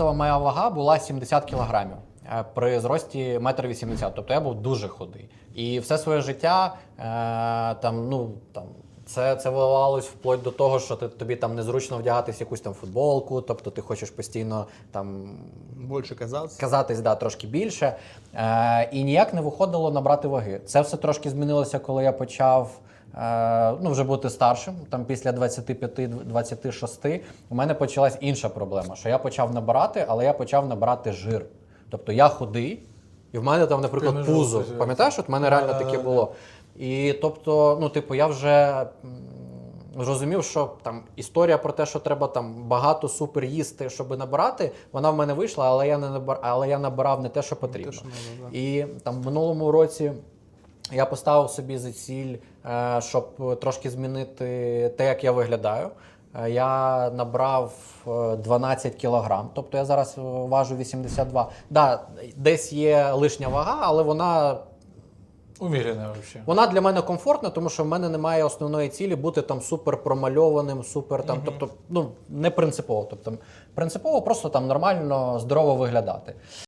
стартова моя вага була 70 кілограмів е, при зрості 1,80 м. Тобто я був дуже худий. І все своє життя е, там, ну, там, це, це виливалось вплоть до того, що ти, тобі там незручно вдягатись якусь там футболку, тобто ти хочеш постійно там Більше казатися. казатись да, трошки більше. Е, і ніяк не виходило набрати ваги. Це все трошки змінилося, коли я почав ну, вже бути старшим. Там після 25-26 у мене почалась інша проблема, що я почав набирати, але я почав набирати жир. Тобто я худий, і в мене там, наприклад, пузо. Пам'ятаєш, от в мене реально таке було. І тобто, ну, типу, я вже. Зрозумів, що там історія про те, що треба там багато супер їсти, щоб набирати, вона в мене вийшла, але я не набир, але я набирав не те, що потрібно. Те, що надо, да. І там в минулому році я поставив собі за ціль, е, щоб трошки змінити те, як я виглядаю. Е, Я набрав е, 12 кілограм, тобто я зараз е, важу 82. Да, десь є лишня вага, але вона Уміряне взагалі. вона для мене комфортна, тому що в мене немає основної цілі бути там супер промальованим, супер там, тобто, ну не принципово. Тобто, принципово просто там нормально, здорово виглядати.